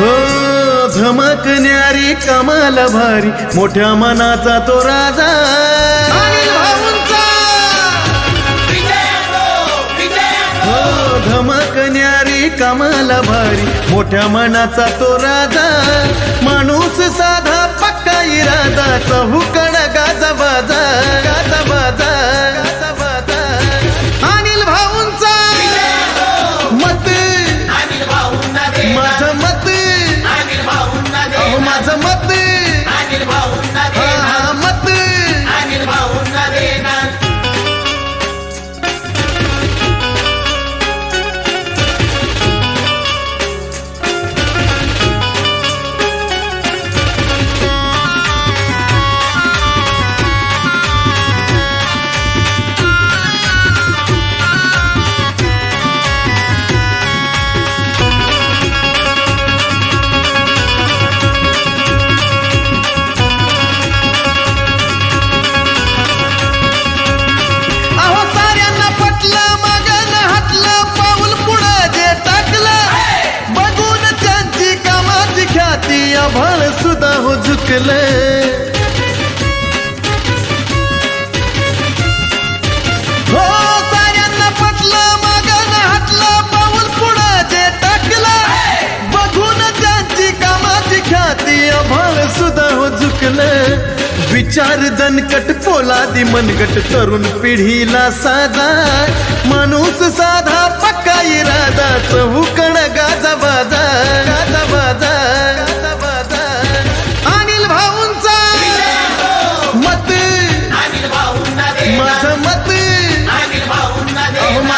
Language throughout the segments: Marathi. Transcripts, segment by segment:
हो धमकणारी कमाल भारी मोठ्या मनाचा तो राजा. हो धमकणारी कमाल भारी मोठ्या मनाचा तो राजा. माणूस साधा पक्का इरादा चहूक Adam up. हो झुकले. हो साऱ्यांना पटलं पाऊल जे बघून त्यांची कामाची ख्याती आभाळ सुद्धा हो झुकलं. विचार दणकट पोलादी मनगट तरुण पिढीला साधा. माणूस साधा पक्का इरादा चहुकड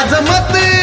माझं मत